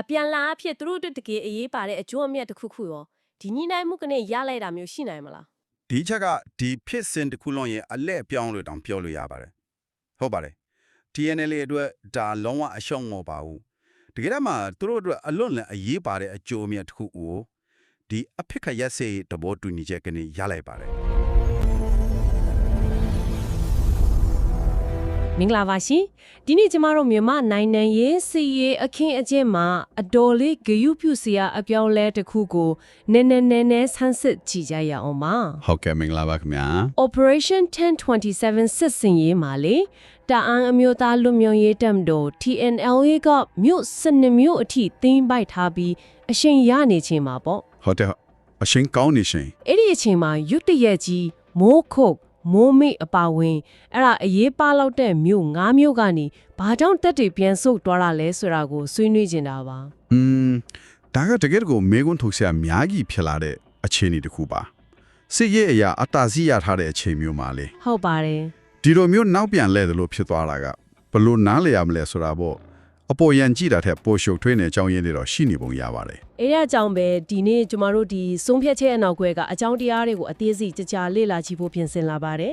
အပြန်လာအဖြစ်သူတို့အတွက်တကယ်အရေးပါတဲ့အကျိုးအမြတ်တစ်ခုခုရောဒီညှိနှိုင်းမှုကနေရလိုက်တာမျိုးရှိနိုင်မလားဒီချက်ကဒီဖြစ်စဉ်တစ်ခုလုံးရဲ့အလက်အပြောင်းလို့တောင်ပြောလို့ရပါတယ်ဟုတ်ပါတယ် TNL အတွက်ဒါလုံးဝအရှုံးမဟုတ်ပါဘူးတကယ်တမ်းမှာသူတို့အတွက်အလွန်လည်းအရေးပါတဲ့အကျိုးအမြတ်တစ်ခုကိုဒီအဖိခရက်စေတဘောတူညီချက်ကနေရလိုက်ပါတယ် မင်္ဂလာပါရှင်ဒီနေ့ကျမတို့မြန်မာနိုင်ငံရေးစီရေးအခင်းအကျင်းမှာအတော်လေးဂယုပြုစရာအပြောင်းလဲတစ်ခုကိုနည်းနည်းနည်းနည်းဆန်းစစ်ကြည့်ကြရအောင်ပါဟုတ်ကဲ့မင်္ဂလာပါခင်ဗျာ Operation 1027စစ်စင်ရေးမှာလေတအန်အမျိုးသားလူမျိုးရေးတပ်မတော် TNLA ကမြို့စနစ်မြို့အထိသိမ်းပိုက်ထားပြီးအရှင်ရနေချိန်မှာပေါ့ဟုတ်တယ်အရှင်ကောင်းနေရှင်အဲ့ဒီအချိန်မှာရွတ်တရက်ကြီးမိုးခုတ် မိုးမိတ်အပါဝင်အဲ့ဒါအရေးပါလောက်တဲ့မြို့၅မြို့ကနေဘာကြောင့်တက်တွေပြန်ဆုတ်သွားတာလဲဆိုတာကိုဆွေးနွေးနေတာပါอืมဒါကတကယ်ကိုမေကွန်းထုတ်ဆရာအများကြီးဖြစ်လာတဲ့အခြေအနေတစ်ခုပါစစ်ရေးအရာအတားစီရထားတဲ့အခြေမျိုးမှာလေဟုတ်ပါတယ်ဒီလိုမျိုးနောက်ပြန်လဲတယ်လို့ဖြစ်သွားတာကဘလို့နားလည်ရမလဲဆိုတာပေါ့ အပေါ်ယံကြည့်တာထက်ပိုရှုပ်ထွေးနေကြောင်းရင်းတွေတော့ရှိနေပုံရပါတယ်အဲ့ဒါကြောင့်ပဲဒီနေ့ကျမတို့ဒီဆုံးဖြတ်ချက်အနောက်ကွဲကအကြောင်းတရားတွေကိုအသေးစိတ်ကြကြလေ့လာကြည့်ဖို့ပြင်ဆင်လာပါတယ်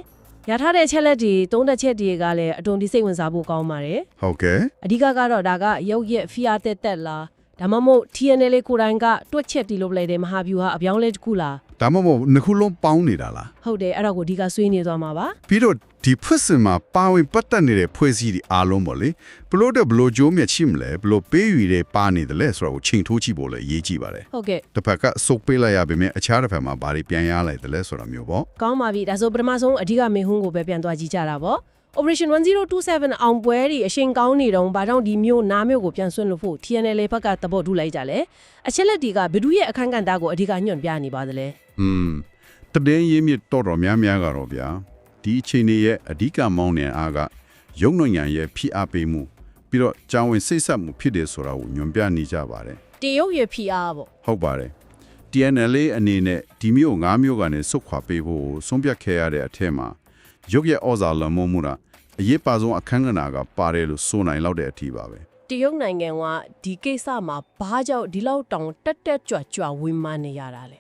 ရထားတဲ့အချက်လက်တွေသုံးသက်ချက်တွေကလည်းအတုံဒီစိတ်ဝင်စားဖို့ကောင်းပါတယ်ဟုတ်ကဲ့အဓိကကတော့ဒါကရုပ်ရက်ဖီယာတက်တက်လားဒါမှမဟုတ် TNL ကိုယ်တိုင်ကတွက်ချက်တီလို့လိုက်တဲ့မဟာဗျူဟာအပြောင်းလဲတစ်ခုလား ဒါမှမဟုတ်နှစ်ခုလုံးပေါင်းနေတာလားဟုတ်တယ်အဲ့ဒါကိုအဓိကဆွေးနွေးသွားမှာပါပြီးတော့ဒီဖွစင်မှာပါဝင်ပတ်သက်နေတဲ့ဖွဲ့စည်းတွေအားလုံးပေါ့လေဘလို့တဲ့ဘလို့ကြိုးမြတ်ချိမလဲဘလို့ပေးယူတဲ့ပါနေတယ်လဲဆိုတော့ချိန်ထိုးကြည့်ဖို့လည်းအရေးကြီးပါတယ်ဟုတ်ကဲ့တစ်ဖက်ကစုပ်ပေးလိုက်ရပေမဲ့အခြားတစ်ဖက်မှာဘာတွေပြန်ရလိုက်တယ်လဲဆိုတာမျိုးပေါ့ကောင်းပါပြီဒါဆိုပထမဆုံးအဓိကမေဟွန်းကိုပဲပြန်သွားကြည့်ကြတာပေါ့ Operation 1027အောင်ပွဲတွေအရှင်ကောင်းနေတော့ဘာကြောင့်ဒီမျိုးနားမျိုးကိုပြန်ဆွင့်လို့ဖို့ TNL ဘက်ကသဘောတူလိုက်ကြလဲအချက်လက်တွေကဘဒုရဲ့အခန်းကဏ္ဍကိုအဓိကညွှန်ပြနေပါသလဲอืมတတဲ့ရင်းမြစ်တော်တော်များများကတော့ဗျာဒီအချိန်ရဲ့အဓိကမောင်းနေအားကရုံနိုင်ငံရဲ့ဖိအားပေးမှုပြီးတော့ကြောင်ဝင်စိတ်ဆက်မှုဖြစ်တယ်ဆိုတာကိုညွန်ပြနေကြပါတယ်တရုတ်ရဖီအားပေါ့ဟုတ်ပါတယ် TNL အနေနဲ့ဒီမျိုး၅မျိုးကနေစုတ်ခွာပေးဖို့ဆုံးဖြတ်ခဲ့ရတဲ့အထက်မှာရုပ်ရဲ့ဩဇာလွန်မိုးမှုတာ အရေးပါဆုံးအခန်းကဏ္ဍကပါတယ်လို့ဆိုနိုင်လောက်တဲ့အထီပါပဲတရုတ်နိုင်ငံကဒီကိစ္စမှာဘာကြောင့်ဒီလောက်တောင်တက်တက်ကြွကြွဝေမန်းနေရတာလဲ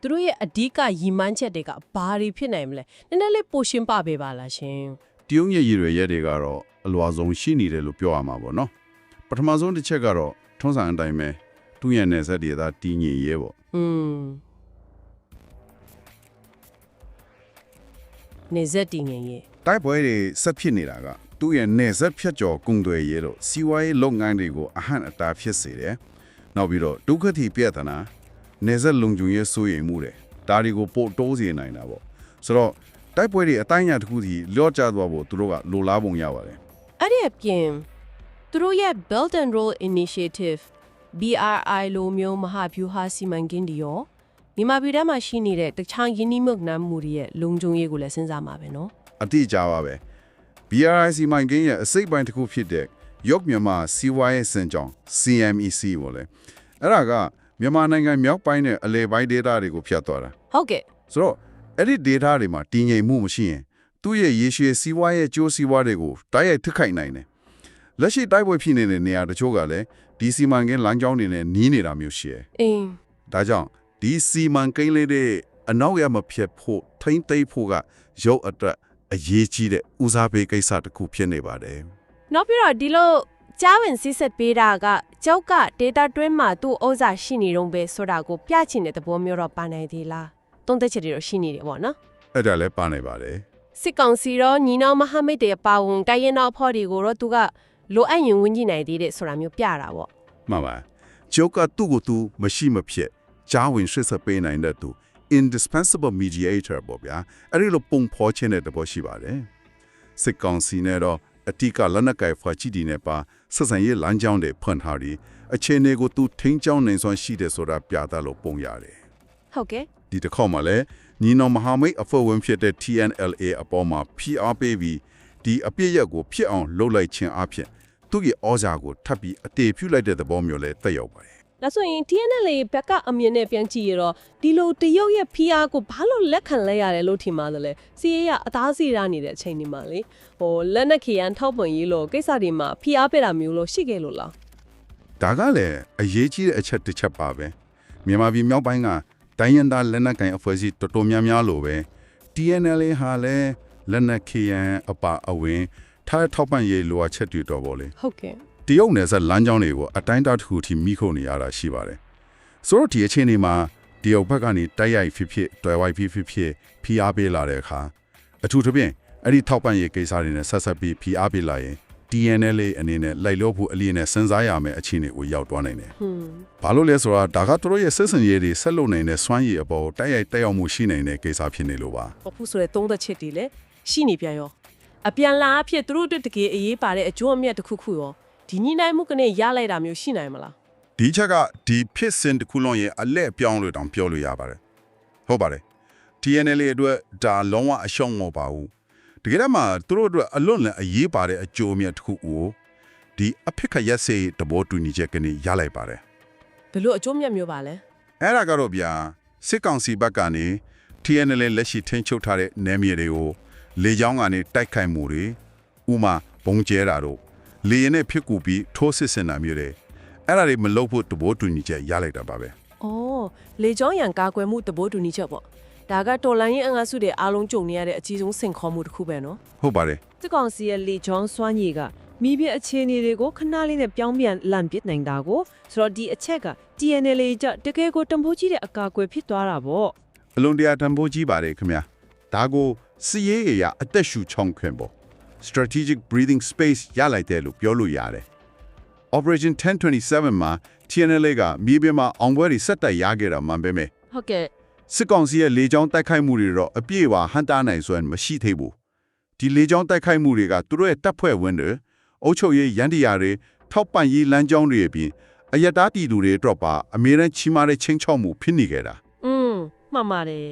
သူတို့ရဲ့အဓိကရည်မှန်းချက်တွေကဘာတွေဖြစ်နိုင်မလဲနည်းနည်းလေးပိုရှင်းပပေးပါလားရှင်တရုတ်ရဲ့ရည်ရွယ်ရက်တွေကတော့အလွာဆုံးရှိနေတယ်လို့ပြောရမှာပေါ့နော်ပထမဆုံးတစ်ချက်ကတော့ထုံးစံအတိုင်းပဲသူ့ရဲ့နယ်စပ်ဒေသတည်ငြိမ်ရေးပေါ့อืม နေဇက်တင်ငင်ရဲ့တိုက်ပွဲတွေဆက်ဖြစ်နေတာကသူ့ရဲ့နယ်စပ်ဖြတ်ကျော်ကုန်သွယ်ရေးတို့စီးပွားရေးလုပ်ငန်းတွေကိုအဟန့်အတားဖြစ်စေတယ်နောက်ပြီးတော့ဒုက္ခတိပြဿနာနယ်စပ်လုံခြုံရေးစိုးရိမ်မှုတွေဒါတွေကိုပို့တိုးစေနိုင်တာပေါ့ဆိုတော့တိုက်ပွဲတွေအတိုင်းအတာတစ်ခုစီလျော့ကျသွားဖို့သူတို့ကလိုလားပုံရပါတယ်အဲ့ဒီအပြင်သူတို့ရဲ့ Belt and Road Initiative BRI လိုမျိုးမဟာဗျူဟာစီမံကိန်းတွေရော မြန်မာပြည်ထဲမှာရှိနေတဲ့တခြားယင်းနှိမ့်နှံမှုတွေရဲ့လုံခြုံရေးကိုလည်းစဉ်းစားမှာပဲနော်အတိအကျပါပဲ BRIC မိုင်ကင်းရဲ့အစိတ်ပိုင်းတစ်ခုဖြစ်တဲ့ယော့မြန်မာ CYA စင်ကြောင်း CMEC ပေါ့လေအဲ့ဒါကမြန်မာနိုင်ငံမြောက်ပိုင်းနဲ့အလယ်ပိုင်းဒေသတွေကိုဖျက်သွားတာဟုတ်ကဲ့ဆိုတော့အဲ့ဒီ data တွေမှာတည်ငြိမ်မှုမရှိရင်သူ့ရဲ့ရေရှည်စီးပွားရေးကြိုးစီးပွားတွေကိုတိုက်ရိုက်ထိခိုက်နိုင်တယ်လက်ရှိတိုက်ပွဲဖြစ်နေတဲ့နေရာတချို့ကလည်းဒီစီမံကိန်းလမ်းကြောင်းတွေနဲ့နီးနေတာမျိုးရှိတယ်အင်းဒါကြောင့် ဒီစီမံကိန်းလေးတွေအနောက်ရမဖြစ်ဖို့ထိမ့်သိမ့်ဖို့ကရုပ်အတွက်အရေးကြီးတဲ့ဦးစားပေးကိစ္စတစ်ခုဖြစ်နေပါတယ်နောက်ပြီးတော့ဒီလိုကြားဝင်စစ်ဆက်ပေးတာကကျောက်က data တွင်းမှာသူ့ဩဇာရှိနေတော့ပဲဆိုတာကိုပြချင်တဲ့သဘောမျိုးတော့ပါနိုင်သေးလားသုံးသက်ချက်တွေတော့ရှိနေတယ်ပေါ့နော်အဲ့ဒါလည်းပါနေပါတယ်စစ်ကောင်စီရောညီနောင်မဟာမိတ်တွေပါဝင်တိုင်းရင်နောက်ဖော်တွေကိုတော့သူကလိုအပ်ရင်ဝင်ကြည့်နိုင်သေးတယ်ဆိုတာမျိုးပြတာပေါ့မှန်ပါကျုပ်ကသူ့ကိုသူမရှိမဖြစ် ကြားဝင်ဆွေးဆက်ပေးနိုင်တဲ့သူ indispensable mediator ပေါ့ဗျာအဲ့ဒီလိုပုံဖော်ခြင်းတဲ့တဘောရှိပါတယ်စစ်ကောင်စီနဲ့တော့အတိကလက်နက်ကိုင်ဖွာချီတီနဲ့ပါဆက်ဆံရေးလမ်းကြောင်းတွေဖွင့်ထားပြီးအခြေအနေကိုသူထိန်းကျောင်းနိုင်စွမ်းရှိတယ်ဆိုတာပြသလို့ပုံရတယ်ဟုတ်ကဲ့ဒီတစ်ခေါက်မှာလည်းညီနောင်မဟာမိတ်အဖွဲ့ဝင်ဖြစ်တဲ့ TNLA အပေါ်မှာဖိအားပေးပြီးဒီအပြစ်ရက်ကိုဖြစ်အောင်လှုပ်လိုက်ခြင်းအပြင်သူ့ရဲ့ဩဇာကိုထပ်ပြီးအတေပြုလိုက်တဲ့သဘောမျိုးလည်းတက်ရောက်ပါတယ် ဒါဆိုရင် TNL ဘက်ကအမြင်နဲ့ပြန်ကြည့်ရတော့ဒီလိုတရုတ်ရဲ့ဖိအားကိုဘာလို့လက်ခံလဲရတယ်လို့ထင်ပါသလဲစီးရဲရအသားစီရနေတဲ့အချိန်ဒီမှာလေဟိုလက်နက်ခရန်ထောက်ပွန်ရေးလို့ကိစ္စတွေမှာဖိအားပေးတာမျိုးလို့ရှိခဲ့လို့လားဒါကလည်းအရေးကြီးတဲ့အချက်တစ်ချက်ပါပဲမြန်မာပြည်မြောက်ပိုင်းကတိုင်းရင်းသားလက်နက်ကိုင်အဖွဲ့အစည်းတော်တော်များများလိုပဲ TNL ဟာလည်းလက်နက် KN အပါအဝင်ထားထောက်ပံ့ရေးလိုအပ်ချက်တွေတော့ပေါ့လေဟုတ်ကဲ့ တရုတ်နယ်စပ်လမ်းကြောင်းတွေကိုအတိုင်းအတာတစ်ခုထိမိခုနေရတာရှိပါတယ်ဆိုတော့ဒီအချိန်ဒီမှာတရုတ်ဘက်ကနေတိုက်ရိုက်ဖြစ်ဖြစ်တွယ်ဝိုက်ဖြစ်ဖြစ်ဖြစ်ဖိအားပေးလာတဲ့အခါအထူးသဖြင့်အဲ့ဒီထောက်ပံ့ရေးကိစ္စတွေနဲ့ဆက်ဆက်ပြီးဖိအားပေးလာရင် TNL အနေနဲ့လိုက်လို့ဖို့အလျင်နဲ့စဉ်းစားရမယ်အခြေအနေကိုရောက်သွားနိုင်တယ်ဟွန်း။ဘာလို့လဲဆိုတော့ဒါကသူတို့ရဲ့ဆက်စင်ရေးတွေဆက်လုပ်နိုင်တဲ့စွမ်းရည်အပေါ်တိုက်ရိုက်တက်ရောက်မှုရှိနိုင်တဲ့ကိစ္စဖြစ်နေလို့ပါပပူဆိုတဲ့သုံးသက်ချက်တွေလည်းရှိနေပြန်ရောအပြန်လာအဖြစ်သူတို့အတွက်တကယ်အရေးပါတဲ့အကျိုးအမြတ်တစ်ခုခုရော ဒီညှိနှိုင်းမှုကနေရလိုက်တာမျိုးရှိနိုင်မလား။ဒီချက်ကဒီဖြစ်စဉ်တစ်ခုလုံးရဲ့အလဲ့ပြောင်းလို့တောင်ပြောလို့ရပါတယ်။ဟုတ်ပါတယ်။ TNL အတွက်ဒါလုံးဝအရှုံးမဟုတ်ပါဘူး။တကယ်တမ်းမှာသူတို့အတွက်အလွန်လည်းအရေးပါတဲ့အကျိုးအမြတ်တစ်ခုကိုဒီအဖြစ်ခရက်စေးတဘောတူညီချက်ကနေရလိုက်ပါတယ်။ဘယ်လိုအကျိုးအမြတ်မျိုးပါလဲအဲ့ဒါကတော့ဗျာစစ်ကောင်စီဘက်ကနေ TNL လက်ရှိထိန်းချုပ်ထားတဲ့နယ်မြေတွေကိုလေကြောင်းကနေတိုက်ခိုက်မှုတွေဥမာဘုံကျဲတာတို့ လေရင်နဲ့ဖြစ်ကူပြီးထိုးစစ်ဆင်တာမျိုးတွေအဲ့ဒါတွေမလုပ်ဖို့တဘောတူညီချက်ရလိုက်တာပါပဲ။အော်လေကြောင်းရန်ကာကွယ်မှုတဘိုးတူညီချက်ပေါ့။ဒါကတော်လန်ရင်အင်္ဂါစုတွေအားလုံးကြုံနေရတဲ့အကြီးဆုံးစင်ခေါ်မှုတစ်ခုပဲနော်ဟုတ်ပါတယ်စစ်ကောင်စီရဲ့လေချောင်းစွမ်းရည်ကမိဘအခြေအနေတွေကိုခဏလေးနဲ့ပြောင်းပြန်လန့်ပစ်နိုင်တာကိုဆိုတော့ဒီအချက်က TNL ကြတကယ်ကိုတံပိုးကြီးတဲ့အကာအကွယ်ဖြစ်သွားတာပေါ့အလွန်တရာတန်ဖိုးကြီးပါတယ်ခင်ဗျာဒါကိုစီရေးအရာအသက်ရှူချောင်းခွင်ပေါ့ strategic breathing space ရလိုက်တယ်လို့ပြောလို့ရတယ် Operation 1027မှာ TNL ကမြေပြင်မှာအောင်ပွဲတွေဆက်တိုက်ရခဲ့တာမှန်ပဲမယ်။ဟုတ်ကဲ့စစ်ကောင်စီရဲ့လေကြောင်းတိုက်ခိုက်မှုတွေတော့အပြည့်အဝဟန်တာနိုင်စွမ်းမရှိသေးဘူးဒီလေကြောင်းတိုက်ခိုက်မှုတွေကသူတို့ရဲ့တပ်ဖွဲ့ဝင်တွေအုပ်ချုပ်ရေးရန်တရားတွေထောက်ပံ့ရေးလမ်းကြောင်းတွေအပြင်အယက်သားပြည်သူတွေအတွက်ပါအမြဲတမ်းချီးမားတဲ့ချင်းချောက်မှုဖြစ်နေကြတာ။อืมမှန်ပါတယ်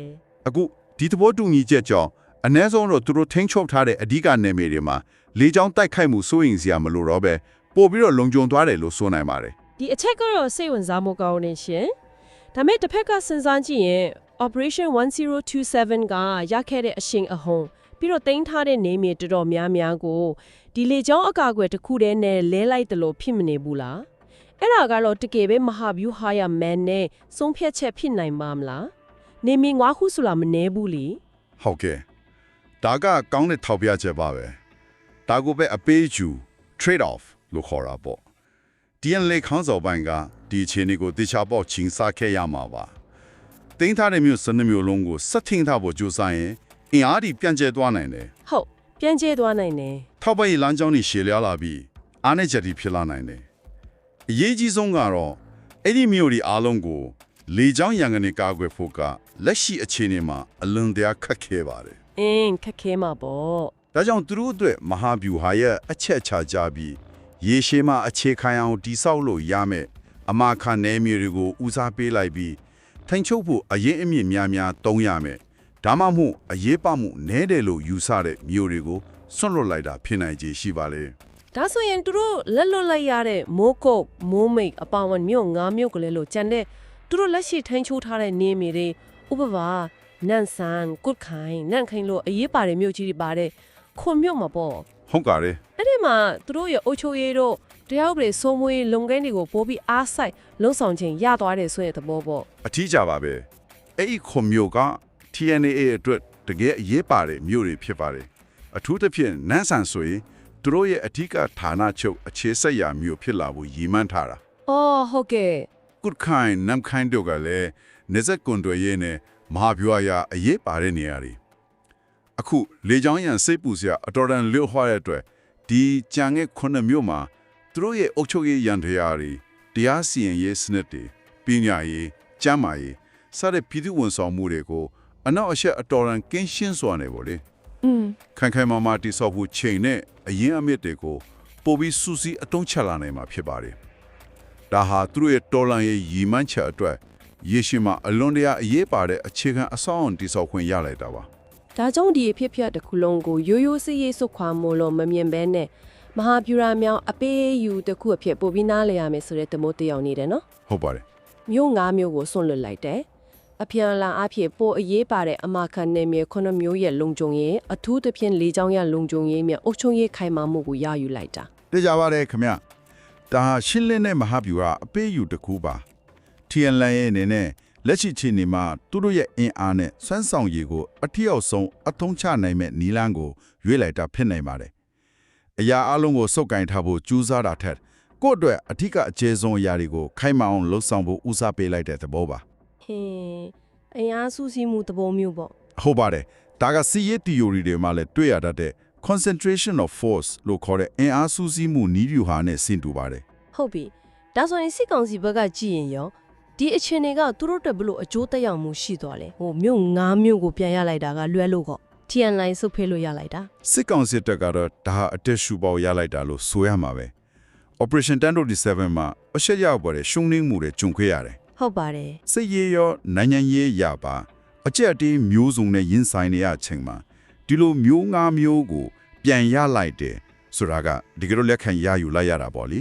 အခုဒီသဘောတူညီချက်ကြောင့် အ ਨੇ ဆုံးတော့သူတို့ထိန်းချုပ်ထားတဲ့အဓိကနေမြေတွေမှာလေကြောင်းတိုက်ခိုက်မှုစိုးရင်စရာမလိုတော့ပဲပို့ပြီးတော့လုံခြုံသွားတယ်လို့ဆိုနိုင်ပါတယ်။ဒီအချက်ကတော့စိတ်ဝင်စားမှုကောင်းနေရှင်။ဒါမဲ့တစ်ဖက်ကစဉ်းစားကြည့်ရင် Operation 1027ကရခဲ့တဲ့အရှင်အဟုန်ပြီးတော့တင်ထားတဲ့နေမြေတော်တော်များများကိုဒီလေကြောင်းအကာအကွယ်တစ်ခုတည်းနဲ့လဲလိုက်တယ်လို့ဖြစ်မနေဘူးလား။အဲ့ဒါကတော့တကယ်ပဲမဟာဗျူဟာရမန်နဲ့ဆုံးဖြတ်ချက်ဖြစ်နိုင်ပါမလား။နေမြေငွားခုဆိုလားမနှဲဘူးလीဟုတ်ကဲ့ ဒါကကောင်းတဲ့ထောက်ပြချက်ပါပဲဒါကိုပဲအပေးယူ trade off လို့ခေါ်တာပေါ့ DNA ခေါင်းဆောင်ပိုင်းကဒီအခြေအနေကိုတေချာပေါက်ချင်းစားခဲ့ရမှာပါတင်းထားတဲ့မျိုးစနစ်မျိုးလုံးကိုစက်ထင်းထားဖို့ကြိုးစားရင်အင်အားဒီပြန့်ကျဲသွားနိုင်တယ်။ဟုတ်ပြန်ကျဲသွားနိုင်တယ်ထောက်ပံ့ရေးလမ်းကြောင်းတွေရှည်လျားလာပြီးအားနဲ့ချက်တွေဖြစ်လာနိုင်တယ်အရေးကြီးဆုံးကတော့အဲ့ဒီမျိုးဒီအားလုံးကိုလေကြောင်းရန်ကနေကာကွယ်ဖို့ကလက်ရှိအခြေအနေမှာအလွန်တရာခက်ခဲပါတယ်။ အင်းခက်ခဲမှာပေါ့ဒါကြောင့်သူတို့အတွက်မဟာဗျူဟာရဲ့အချက်ချကြပြီးရေရှည်မှာအခြေခံအောင်တိဆောက်လို့ရမယ်အမခနယ်မြေတွေကိုဦးစားပေးလိုက်ပြီးထိုင်ချုပ်ဖို့အရင်အမြင့်များများတုံးရမယ်ဒါမှမဟုတ်အရေးပမှုနဲတယ်လို့ယူဆတဲ့မျိုးတွေကိုဆွန့်လွတ်လိုက်တာဖြစ်နိုင်ခြေရှိပါလေ။ဒါဆိုရင်သူတို့လက်လွတ်လိုက်ရတဲ့မိုးကုတ်မိုးမိတ်အပါဝင်မြို့ငါးမြို့ကလေးလို့ကြံတဲ့သူတို့လက်ရှိထိုင်းချိုးထားတဲ့နေမြေတွေဥပမာ နန်ဆန်ကုတ်ခိုင်နန်ခိုင်လို့အရေးပါတဲ့မြို့ကြီးတွေပါတယ်ခွန်မြို့မှာပေါ့ဟုတ်ကဲ့အဲ့ဒီမှာသူတို့ရဲ့အုပ်ချုပ်ရေးတို့တရားဥပဒေစိုးမိုးရေးလုပ်ငန်းတွေကိုပို့ပြီးအားစိုက်လှုံ့ဆော်ခြင်းရသွားတယ်ဆိုတဲ့သဘောပေါ့အထီးကြပါပဲအဲ့ဒီခွန်မျိုးက TNA အတွက်တကယ်အရေးပါတဲ့မျိုးတွေဖြစ်ပါတယ်အထူးသဖြင့်နန်းဆန်ဆိုရင်သူတို့ရဲ့အထီးကဌာနချုပ်အခြေဆက်ရာမျိုးဖြစ်လာဖို့ရည်မှန်းထားတာ။အော်ဟုတ်ကဲ့ကုတ်ခိုင်နမ်ခိုင်တို့ကလည်းနေဆက်ကွန်တွေရေးနဲ့ မဟာဗျူဟာရအရေးပါတဲ့နေရာတွေအခုလေကြောင်းရန်စိတ်ပူစရာအတော်တန်လျော့ဟွားတဲ့အတွက်ဒီကြံတဲ့ခုနှစ်မြို့မှာသူတို့ရဲ့အုပ်ချုပ်ရေးရန်တရားတွေတရားစီရင်ရေးစနစ်တွေပညာရေးကျန်းမာရေးစတဲ့ပြည်သူဝန်ဆောင်မှုတွေကိုအနောက်အရှက်အတော်တန်ကင်းရှင်းစွာနေပါလေ။อืมခိုင်ခိုင်မာမာတိဆောက်ဖို့ချိန်နဲ့အရင်အမြစ်တွေကိုပို့ပြီးစူးစီးအတုံးချက်လာနိုင်မှာဖြစ်ပါတယ်။ဒါဟာသူတို့ရဲ့တော်လန်ရဲ့ရည်မှန်းချက်အတွက် ရေရှည်မှာအလွန်တရာအရေးပါတဲ့အခြေခံအဆောက်အအုံတိဆောက်ခွင့်ရလိုက်တာပါဒါကြောင့်ဒီအဖြစ်အပျက်တစ်ခုလုံးကိုရိုးရိုးစည်းရေးစုခွာမို့လို့မမြင်ဘဲနဲ့မဟာဗျူရာမြောင်အပေးယူတစ်ခုအဖြစ်ပို့ပြီးနားလည်ရမယ်ဆိုတဲ့သမိုးတရားနေတယ်နော်။ဟုတ်ပါတယ်မြို့၅မြို့ကိုဆွန့်လွတ်လိုက်တယ်အပြန်အလာအဖြစ်ပို့အရေးပါတဲ့အမခံနယ်မြေခုနှစ်မြို့ရဲ့လုံခြုံရေးအထူးသဖြင့်လေကြောင်းရလုံခြုံရေးမြအုပ်ချုပ်ရေးခိုင်မာမှုကိုရယူလိုက်တာ။သိကြပါတယ်ခင်ဗျ။ဒါရှင်းလင်းတဲ့မဟာဗျူဟာအပေးယူတစ်ခုပါ TNL ရဲ့အနေနဲ့လက်ရှိချိန်ဒီမှာသူတို့ရဲ့အင်အားနဲ့စွမ်းဆောင်ရည်ကိုအထီအောင်ဆုံးအထုံးချနိုင်မဲ့နီလန်းကိုရွေးလိုက်တာဖြစ်နိုင်ပါတယ်။အရာအလုံးကိုစုပ်ကင်ထားဖို့ကြိုးစားတာထက်ကိုယ့်အတွက်အထီးကအကျေဆုံးအရာတွေကိုခိုင်မာအောင်လှုပ်ဆောင်ဖို့ဦးစားပေးလိုက်တဲ့သဘောပါဟင်းအင်အားစုစည်းမှုသဘောမျိုးပေါ့။ဟုတ်ပါတယ်။ဒါကစီးရဲ theory တွေမှာလည်းတွေ့ရတတ်တဲ့ concentration of force လို့ခေါ်တဲ့အင်အားစုစည်းမှုနည်းဗျူဟာနဲ့ဆင်တူပါတယ်ဟုတ်ပြီဒါဆိုရင်စစ်ကောင်စီဘက်ကကြည့်ရင်ရော ဒီအခြေအနေကသူတို့တက်ဘလို့အကျိုးတက်ရောက်မှုရှိသွားလဲဟိုမြို့၅မြို့ကိုပြန်ရလိုက်တာကလွဲလို့ကော TN line စုပ်ဖေးလို့ရလိုက်တာ။စစ်ကောင်စစ်တပ်ကတော့ဒါဟာအတက်ရှူပေါရလိုက်တာလို့ဆိုရမှာပဲ။ Operation 1027မှာအရှက်ရောက်ပေါ်တဲ့ရှုံးနှင်းမှုတွေကြုံခဲ့ရတယ်။ဟုတ်ပါတယ်စိတ်ရေးရောနိုင်ငံရေးရပါအကြက်အတေးမျိုးစုံနဲ့ရင်ဆိုင်နေရချိန်မှာဒီလိုမျိုးငါးမျိုးကို ပြန်ရလိုက်တယ်ဆိုတာကဒီကလိုလက်ခံရယူလိုက်ရတာပေါ့လေ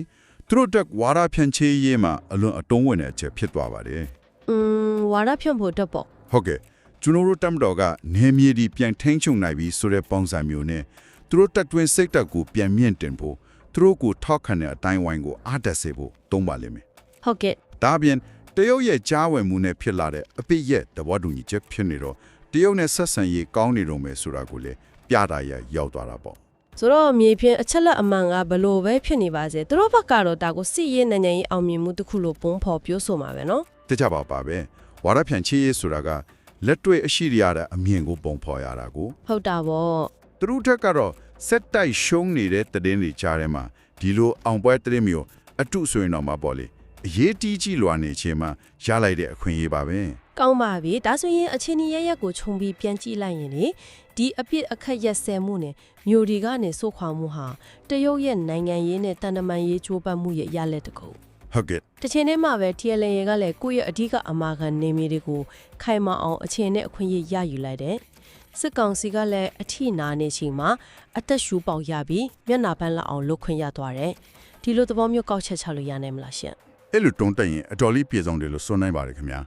သူတို့တက်ဝါရဖြန့်ချေးရေးမှာအလွန်အတုံးဝင်တဲ့အချက်ဖြစ်သွားပါတယ်อืมဝါရဖြန့်ဖို့တက်ပေါ့ဟုတ်ကဲ့ကျွန်တော်တို့တမ်တော်ကနေမြေဒီပြန်ထိန်းချုပ်နိုင်ပြီဆိုတဲ့ပုံစံမျိုးနဲ့သူတို့တက်တွင်းစိတ်တက်ကိုပြန်မြင့်တင်ဖို့သူတို့ကိုထောက်ခံတဲ့အတိုင်းဝိုင်းကိုအားတက်စေဖို့တုံးပါလိမ့်မယ်ဟုတ်ကဲ့ဒါအပြင်တရုတ်ရဲ့ကြားဝင်မှုနဲ့ဖြစ်လာတဲ့အပိရဲ့သဘောတူညီချက်ဖြစ်နေတော့တရုတ်နဲ့ဆက်ဆံရေးကောင်းနေတော့မယ်ဆိုတာကိုလည်းပြတာရရောက်သွားတာပေါ့ ဆိုတော့မြေပြင် အချက်လက်အမှန်ကဘလို့ပဲဖြစ်နေပါစေသူတို့ဘက်ကတော့ဒါကိုစီရင်နိုင်ငံရေးအောင်မြင်မှုတစ်ခုလို့ပုံဖော်ပြောဆိုမှာပဲနော်တကြပါပါပဲဝါရဖြန့်ချီးရေးဆိုတာကလက်တွေ့အရှိရတဲ့အမြင်ကိုပုံဖော်ရတာကိုဟုတ်တာပေါ့သူတို့ထက်ကတော့စက်တိုက်ရှုံးနေတဲ့တည်င်းတွေကြားထဲမှာဒီလိုအောင်ပွဲတည်မျိုးအတုဆိုရင်တော့မပေါ့လေအရေးတီးကြီးလွာနေခြင်းမှာရလိုက်တဲ့အခွင့်အရေးပါပဲ ကောင်းပါပြီဒါဆိုရင်အချင်းကြီးရရက်ကိုခြုံပြီးပြန်ကြည့်လိုက်ရင်လေဒီအပြစ်အခက်ရက်ဆဲမှုနဲ့မျိုးဒီကနေစိုးခွာမှုဟာတရုတ်ရဲ့နိုင်ငံရေးနဲ့တန်တမန်ရေးချိုးပတ်မှုရဲ့ရလက်တစ်ခုဟုတ်ကဲ့တစ်ချိန်တည်းမှာပဲ TLN ရေကလည်းကိုယ့်ရဲ့အဓိကအမာခံနေမီတွေကိုခိုင်မာအောင်အချိန်နဲ့အခွင့်အရေးရယူလိုက်တယ်စစ်ကောင်စီကလည်းအထိနာနေချိန်မှာအသက်ရှူပေါက်ရပြီးမျက်နှာပန်းလောက်အောင်လုတ်ခွင့်ရသွားတယ်ဒီလိုသဘောမျိုးကောက်ချက်ချလို့ရနိုင်မလားရှင်အဲ့လိုတုံးတက်ရင်အတော်လေးပြေဆုံးတယ်လို့ဆိုနိုင်ပါတယ်ခင်ဗျာ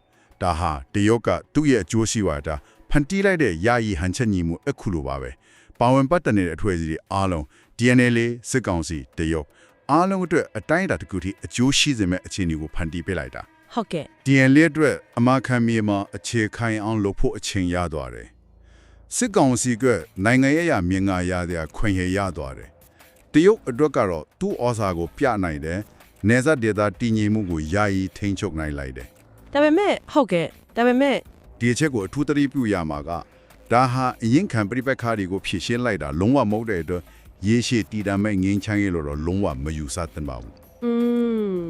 ဒါဟာတရုတ်ကသူ့ရဲ့အကျိုးရှိဝါဒဖန်တီးလိုက်တဲ့ယာယီဟန်ချက်ညီမှုအခုလိုပါပဲပါဝင်ပတ်သက်နေတဲ့အထွေအစည်းတွေအားလုံး DNA စစ်ကောင်စီတရုတ်အားလုံးအတွက်အတိုင်းအတာတစ်ခုထိအကျိုးရှိစေမဲ့အခြေအနေကိုဖန်တီးပေးလိုက်တာဟုတ်ကဲ့ DNA အတွက်အမခံမြေမှာအခြေခိုင်အောင်လုပ်ဖို့အချိန်ရသွားတယ်စစ်ကောင်စီကနိုင်ငံရေးအရမြင်ငါရတဲ့ခွင့်ရရသွားတယ်တရုတ်အတွက်ကတော့သူ့ဩဇာကိုပြနိုင်တယ်နေဇတ်ဒေတာတည်ငြိမ်မှုကိုယာယီထိန်းချုပ်နိုင်လိုက်တယ် ဒါပေမဲ့ဟုတ်ကဲ့ဒါပေမဲ့ဒီအချက်ကိုအထူးသတိပြုရမှာကဒါဟာအရင်ခံပြိပက္ခတွေကိုဖြေရှင်းလိုက်တာလုံးဝမဟုတ်တဲ့အတွက်ရေရှည်တည်တံမဲ့ငင်းချမ်းရေးလို့တော့လုံးဝမယူဆသင့်ပါဘူးอืม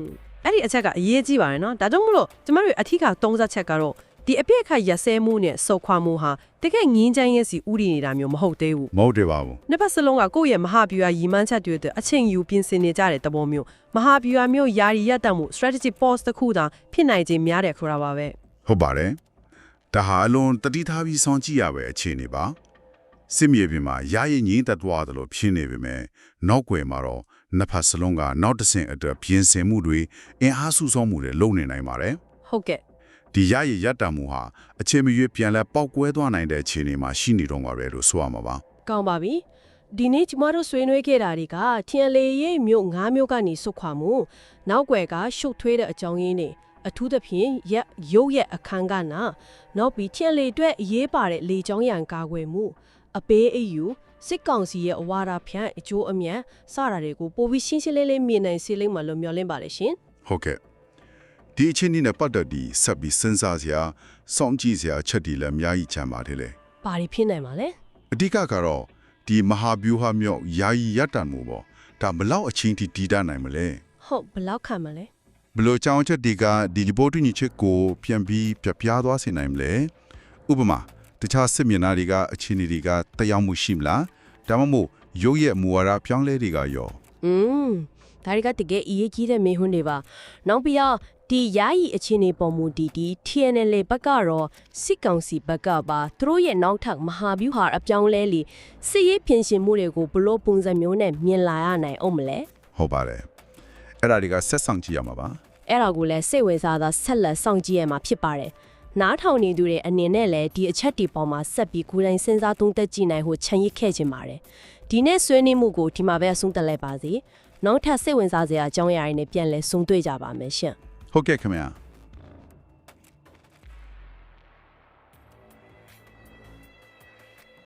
အဲ့ဒီအချက်ကအရေးကြီးပါတယ်နော်ဒါကြောင့်မလို့ကျမတို့ရဲ့အထီးက30ချက်ကတော့ ဒီအပြစ်အခတ်ရက်စဲမှုနဲ့စုပ်ခွာမှုဟာတကယ်ငင်းချမ်းရဲ့စီဥတီနေတာမျိုးမဟုတ်သေးဘူးမဟုတ်တယ်ပါဘူးနှစ်ဖက်စလုံးကကိုယ့်ရဲ့မဟာဗျူဟာရီမန်းချက်တွေအတွက်အချိန်ယူပြင်ဆင်နေကြတဲ့သဘောမျိုးမဟာဗျူဟာမျိုးယာရီရပ်တန့်မှု strategic pause တစ်ခုသာဖြစ်နိုင်ခြင်းများတယ်ခရာပါပဲဟုတ်ပါတယ်ဒါဟာအလွန်တတိထားပြီးစောင့်ကြည့်ရပဲအခြေအနေပါစစ်မြေပြင်မှာရာရင်ငင်းသက်သွားတယ်လို့ဖြစ်နေပေမဲ့နောက်ွယ်မှာတော့နှစ်ဖက်စလုံးကနောက်တစ်ဆင့်အတွက်ပြင်ဆင်မှုတွေအင်အားစုဆောင်းမှုတွေလုပ်နေနိုင်ပါတယ်ဟုတ်ကဲ့ ဒီရရရတ္တမှုဟာအချိန်မရွေးပြန်လဲပေါက်ကွဲသွားနိုင်တဲ့အခြေအနေမှာရှိနေတော့မှာပဲလို့ဆိုရမှာပါကောင်းပါပြီဒီနေ့ကျမတို့ဆွေးနွေးခဲ့တာတွေကထင်လေရဲ့မြို့၅မြို့ကနေစုခွာမှုနောက်ွယ်ကရှုပ်ထွေးတဲ့အကြောင်းရင်းတွေအထူးသဖြင့်ရက်ရုပ်ရဲ့အခန်းကဏ္ဍနောက်ပြီးထင်လေအတွက်အရေးပါတဲ့လေချောင်းရံကာကွယ်မှု အပေးအယူစစ်ကောင်စီရဲ့အဝါဒဖြန့်အကျိုးအမြတ်စတာတွေကိုပိုပြီးရှင်းရှင်းလင်းလင်းမြင်နိုင်စေလိမ့်မယ်လို့မျှော်လင့်ပါတယ်ရှင်ဟုတ်ကဲ့ ဒီအချင်းနဲ့ပတ်သက်ပြီးဆက်ပြီးစဉ်းစားစရာစောင့်ကြည့်စရာအချက်တွေလည်းအများကြီးချမ်းပါတယ်လေ။ဘာတွေဖြစ်နိုင်မှာလဲအဓိကကတော့ဒီမဟာဗျူဟာမြောက်ယာယီရတ္တမှုပေါ့ဒါဘလောက်အချင်းထိတည်တတ်နိုင်မလဲ။ဟုတ်ဘယ်လောက်ခံမလဲဘလို့ကြောင်ချက်ဒီကဒီလီပိုတူညီချက်ကိုပြန်ပြီးပြပြသွားစေနိုင်မလဲဥပမာတခြားစစ်မျက်နှာတွေကအခြေအနေတွေကတရားမှုရှိမလားဒါမှမဟုတ်ရုပ်ရဲ့မူဝါဒပြောင်းလဲတွေကရော။อืมဒါတွေကတကယ်အရေးကြီးတဲ့မေးခွန်းတွေပါ။နောက်ပြီးတော့ ဒီယာယီအခြေအနေပေါ်မူတည်ဒီ TNL ဘက်ကတော့စစ်ကောင်စီဘက်ကပါသူတို့ရဲ့နောက်ထပ်မဟာဗျူဟာအပြောင်းလဲလီစစ်ရေးပြင်ဆင်မှုတွေကိုဘလို့ပုံစံမျိုးနဲ့မြင်လာရနိုင်အောင်မလဲဟုတ်ပါတယ်အဲ့ဒါတွေကဆက်ဆောင်ကြည့်ရမှာပါ။အဲ့ဒါကိုလည်းစိတ်ဝင်စားသာဆက်လက်စောင့်ကြည့်ရမှာဖြစ်ပါတယ်။နားထောင်နေသူတွေအနေနဲ့လည်းဒီအချက်ဒီပေါ်မှာဆက်ပြီးကိုယ်တိုင်စဉ်းစားသုံးသပ်ကြည့်နိုင်ဖို့ခြံရစ်ခဲ့ခြင်းပါတယ်။ဒီနေ့ဆွေးနွေးမှုကိုဒီမှာပဲအဆုံးသတ်လိုက်ပါစီ။နောက်ထပ်စိတ်ဝင်စားစရာအကြောင်းအရာတွေနဲ့ပြန်လည်ဆုံတွေ့ကြပါမယ်ရှင် ဟုတ်ကဲ့ခင်ဗျာ